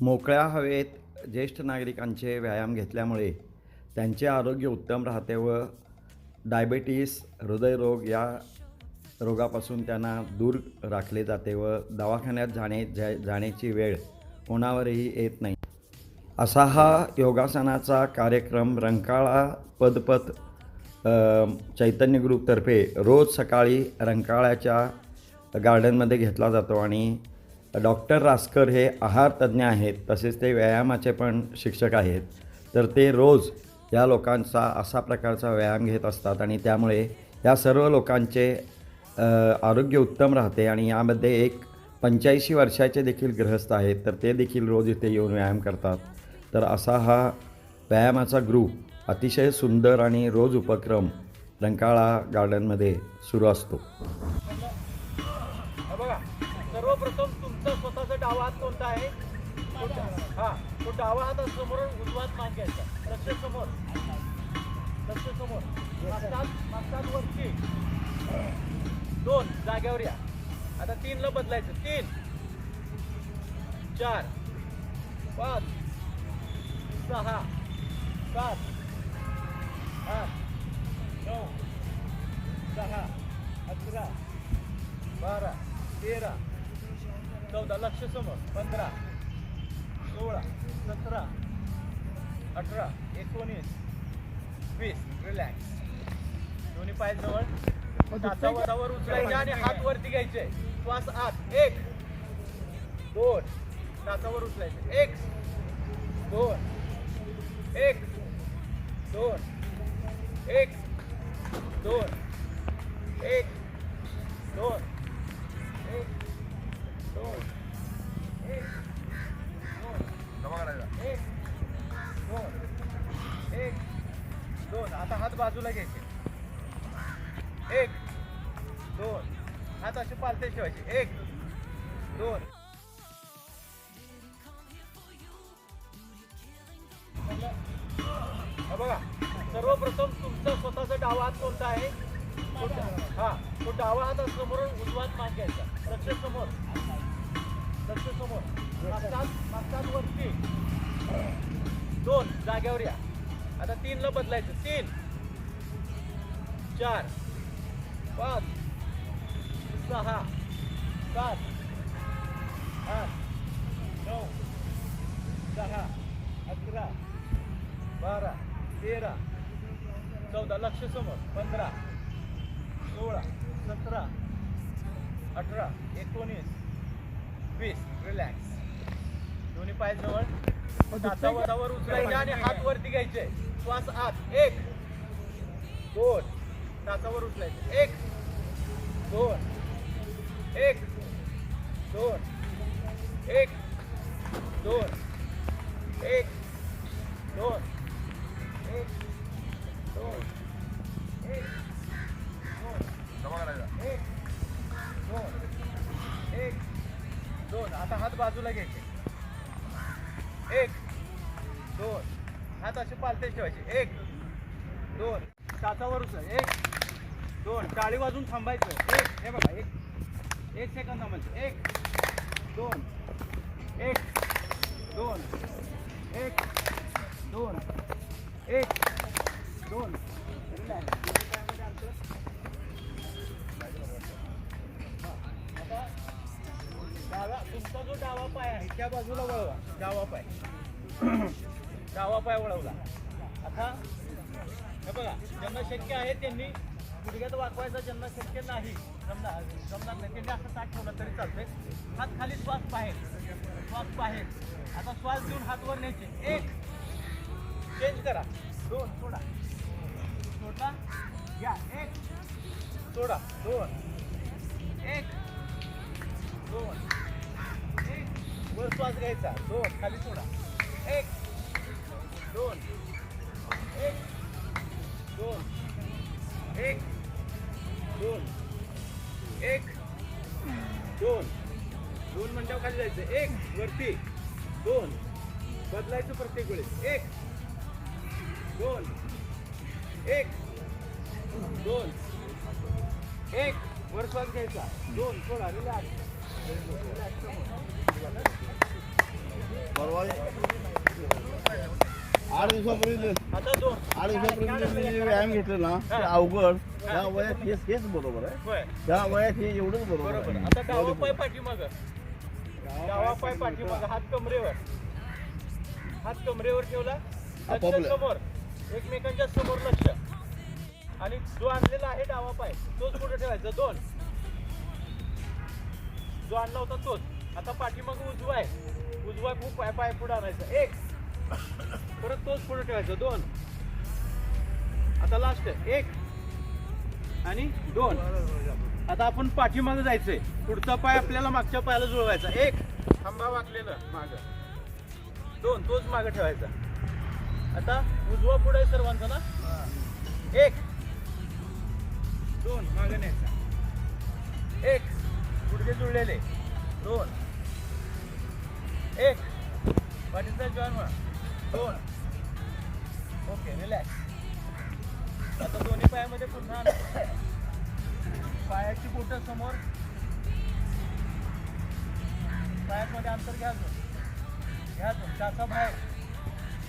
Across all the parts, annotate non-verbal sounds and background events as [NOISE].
मोकळ्या हवेत ज्येष्ठ नागरिकांचे व्यायाम घेतल्यामुळे त्यांचे आरोग्य उत्तम राहते व डायबेटीस हृदयरोग या रोगापासून त्यांना दूर राखले जाते व दवाखान्यात जाणे जा जाण्याची वेळ कोणावरही येत नाही. असा हा योगासनाचा कार्यक्रम रंकाळा पदपथ चैतन्य ग्रुपतर्फे रोज सकाळी रंकाळ्याच्या गार्डनमध्ये घेतला जातो आणि डॉक्टर रासकर हे आहार तज्ज्ञ आहेत तसेच ते व्यायामाचे पण शिक्षक आहेत. तर ते रोज या लोकांचा असा प्रकारचा व्यायाम घेत असतात आणि त्यामुळे या सर्व लोकांचे आरोग्य उत्तम राहते आणि यामध्ये एक पंच्याऐंशी वर्षाचे देखील गृहस्थ आहेत तर ते देखील रोज इथे येऊन व्यायाम करतात. तर असा हा व्यायामाचा ग्रुप अतिशय सुंदर आणि रोज उपक्रम रंकाळा गार्डनमध्ये सुरू असतो. सर्वप्रथम डावा हात कोणता आहे? हा तो डावा हात समोर उजवा हात मान घ्यायचा लक्ष समोर. लक्ष समोर. मागचा मागचा हात वरती. दोन जाग्यावर या. आता तीनला बदलायचं. तीन. चार. पाच. सहा. सात. आठ. नऊ. दहा. अकरा. बारा. तेरा. चौदा लक्ष समोर पंधरा सोळा सतरा अठरा एकोणीस वीस रिलॅक्स दोन्ही पाय जवळ. तासावर उचलायचे आणि हात वरती घ्यायचे. श्वास आत. एक दोन तासावर उचलायचे. एक दोन एक दोन एक दोन एक दोन. आता हात बाजूला घ्यायचे. एक दोन. हात असे पालते ठेवायचे. एक दोन. बघा सर्वप्रथम तुमचा स्वतःचा डावा हात कोणता आहे? हा तो डावा हात समोर उजवात मान घ्यायचा. लक्ष समोर. लक्ष समोर. मागतात मागतात वरती. दोन. जाग्यावर या. आता तीनला बदलायचं. तीन. चार. पाच. सहा. सात. आठ. नऊ. दहा. अकरा. बारा. तेरा. चौदा. लक्ष समोर. पंधरा. सोळा. सतरा. अठरा. एकोणीस. वीस. रिलॅक्स दोन्ही पाय जवळ. तासावर उचलायचे आणि हात वरती घ्यायचे. श्वास आत. एक. दोन. तासावर उचलायचे एक. दोन. एक. दोन. एक. दोन. एक. ठेवायची. एक दोन टाचावर उचल एक दोन टाळी वाजून थांबायचं. एक हे बघा एक एक सेकंद थांबायचं. एक दोन एक दोन एक दोन एक दोन. आता डावा तुमचा जो डावा पाय आहे त्या बाजूला वळवा. डावा पाय. [CLEARS THROAT] डावा पाय वळवला. आता हे बघा ज्यांना शक्य आहे त्यांनी गुडघ्यात वाकवायचा ज्यांना शक्य नाही जमणार जमणार नाही. त्यांनी असं ताट ठेवलं तरी चालतंय. हात खाली श्वास बाहेर श्वास बाहेर. आता श्वास देऊन हात वर न्यायचे. एक चेंज करा. दोन सोडा. सोडा. या एक सोडा. दोन एक दोन एक. वर श्वास घ्यायचा. दोन खाली सोडा. एक दोन. दोन एक दोन एक दोन दोन मिनिटावर खाली जायचं एक वरती दोन बदलायचं प्रत्येक वेळेस एक दोन एक दोन एक वर श्वास घ्यायचा दोन सोळा रिलॅक्स रिलॅक्स परवा आठ दिवसापूर्वी आठ दिवसापूर्वी व्यायाम घेतले ना ते अवघड. त्या वयात हेच हेच बरोबर आहे. त्या वयात हे एवढंच बरोबर आहे. आता डावा पाय पाठीमाग. डावा पाय पाठीमाग. हात कमरेवर. हात कमरेवर ठेवला. लक्ष आपापलं. समोर. एकमेकांच्या समोर लक्ष. आणि जो आणलेला आहे डावा पाय तोच पुढे ठेवायचा? दोन. जो आणला होता तोच. आता पाठीमाग उजवा आहे. उजवा खूप पाय पाय पुढे आणायचा. एक. परत तोच पुढे ठेवायचा दोन. आता लास्ट एक आणि दोन. आता आपण पाठीमागे जायचंय. पुढचा पाय आपल्याला मागच्या पायाला जुळवायचा. एक. थांबा वाकलेलं. माग. दोन. तोच मागे ठेवायचा. आता उजवा पुढे सर्वांचा ना? एक. दोन. मागे न्यायचा. एक. गुडघे जुळलेले. दोन. एक. पाठीचा जॉईन म्हणा दोन. ओके रिलॅक्स आता दोन्ही पायामध्ये पुन्हा. पायाची बोट समोर. पायामध्ये अंतर घ्या अजून. घ्या. टाचा बाहेर.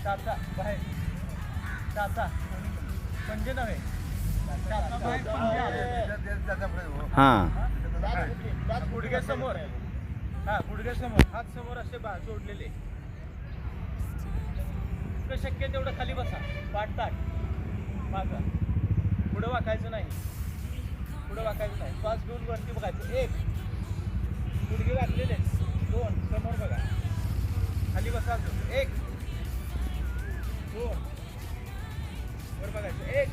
टाचा बाहेर. टाचा पंजे नव्हे. हां. गुडघे समोर. हा गुडघे समोर. हात समोर असे बा जोडलेले. जितकं शक्य आहे तेवढं खाली बसा. पाठताट. ताट पुढं वाकायचं नाही. पुढं वाकायचं नाही. श्वास घेऊन वरती बघायचं. एक. गुडघे वाकलेले दोन. समोर बघा. खाली बसा एक. दोन. वर बघायचं. एक.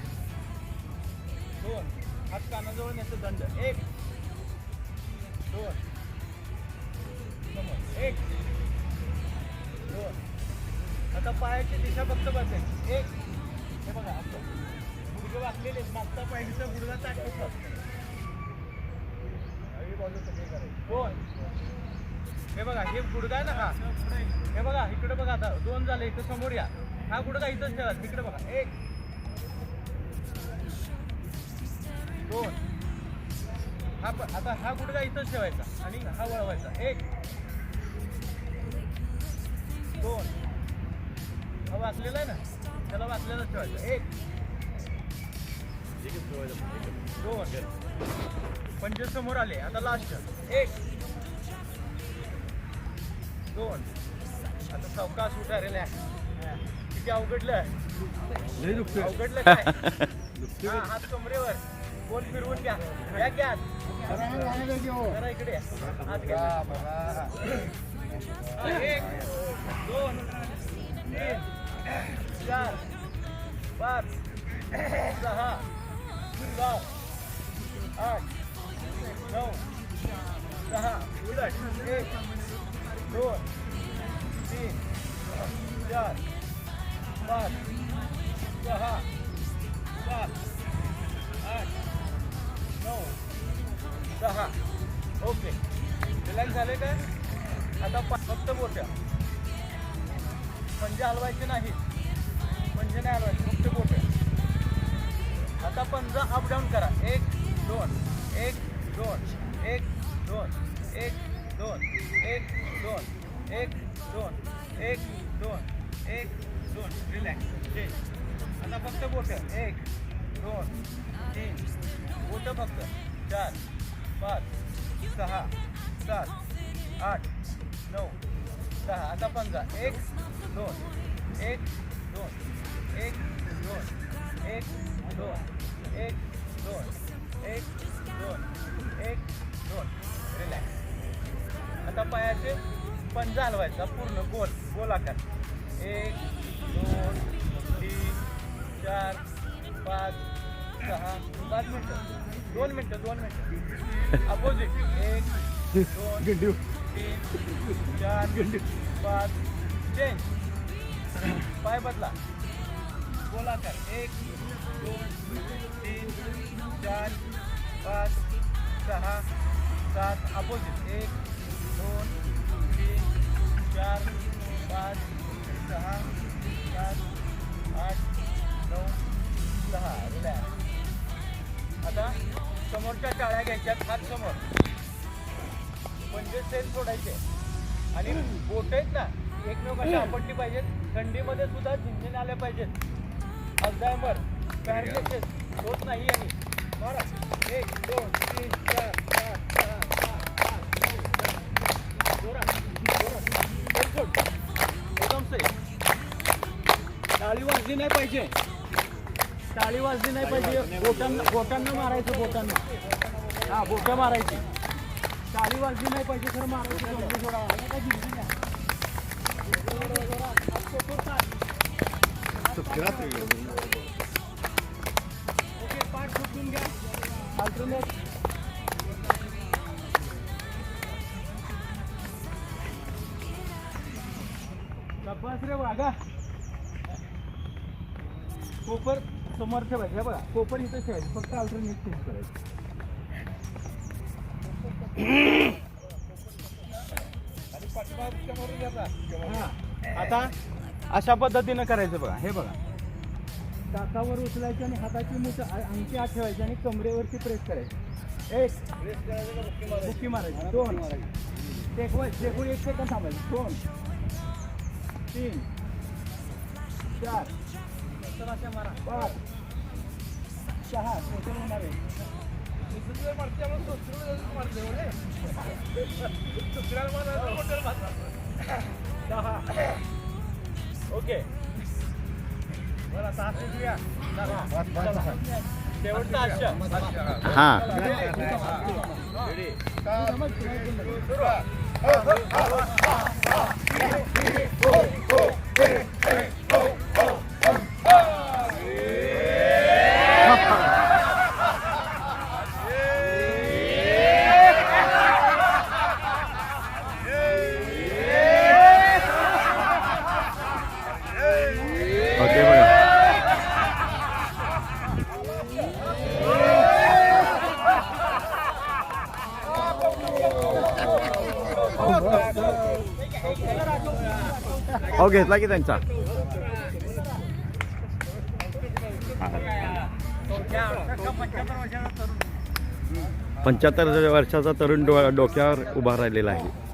दोन. हात कानाजवळ न्यायचं दंड. एक. दोन. समोर. एक. दोन. आता पायाची दिशा फक्त बसायची एक. हे बघा असं गुडघे वाकलेले. मागचा पायरीचा गुडघा ताट होता दोन हे बघा हे गुडघा आहे ना हा. हे बघा इकडे बघा आता. दोन झाले इथं समोर या. हा गुडघा इथंच ठेवा. तिकडे बघा. एक. दोन. हा आता हा गुडघा इथंच ठेवायचा आणि हा वळवायचा. एक. दोन. वाचलेला आहे ना? त्याला वाचलेलाच ठेवायचा. एक. दोन. पंचे समोर आले. आता लास्ट एक. दोन. आता सावकाश उठारेला किती अवघडलं अवघडलं काय? [LAUGHS] हा, हात कमरेवर. बोल फिरवून घ्या. घ्या घ्या जरा इकडे या. हात घ्या हा, एक. दोन. तीन. चार पाच सहा सात आठ नऊ दहा उलट एक दोन तीन चार पाच सहा सात आठ नऊ दहा ओके रिलॅक्स झाले काय आता फक्त मोठ्या हलवायचे म्हणजे नाही पंजे नाही हलवायचे फक्त बोट. आता पंजा अप डाऊन करा. एक दोन एक दोन एक दोन एक दोन एक दोन एक दोन एक दोन एक दोन. रिलॅक्स आता फक्त बोट. एक दोन तीन. बोट फक्त. चार पाच सहा सात आठ नऊ दहा आता पंधरा एक दोन. एक दोन. एक दोन. एक दोन. एक दोन. एक दोन. एक दोन. रिलॅक्स आता पायाचे पंजा हलवायचा पूर्ण गोल. गोलाकार. एक दोन तीन चार पाच सहा. पाच मिनटं. दोन मिनटं दोन मिनटं. अपोजिट एक दोन. तीन चार पाच चेंज पाय बदला. गोलाकार. एक दोन तीन चार पाच सहा सात अपोजिट. एक दोन तीन चार पाच सहा सात आठ नऊ सहा. रिलॅक्स आता समोरच्या टाळ्या घ्यायच्यात. हात समोर. म्हणजे सोडायचे. आणि बोट आहेत ना एकमेव आपटली पाहिजेत. थंडीमध्ये सुद्धा झिंझिन आल्या पाहिजेत. अल्झायमर पॅरालिसिस होत नाही आणि बरं. एक दोन तीन चार पाच सहा सात एकदम टाळी वाजली नाही पाहिजे. टाळी वाजली नाही पाहिजे. बोटांना बोटांना मारायचं बोटांना. हा बोटं मारायची. गाडी वाजली नाही पाहिजे सर मारायची जोरात, ओके पाठ सुटून घ्या अल्टरनेट तपास रे वागा कोपर समोर ठेवायचं बघा. कोपर इथं ठेवायचं फक्त अल्टरनेट चेंज करायचं. हा. आता अशा पद्धतीनं करायचं बघा. हे बघा. काकावर उचलायचं आणि हाताची मुठ आ- अंगठी आत ठेवायची आणि कमरेवरती प्रेस करायची. एक. बुक्की मारायची. दोन. टेकवय टेकून एक सेकंद थांबायचं. दोन. तीन. चार. पाच. सहा. टोटल होणार आहे. ओके. बरं आता शेवटचा हां. हो घेतला की त्यांचा. पंच्याहत्तर वर्षाचा तरुण डो डोक्यावर उभा राहिलेला आहे.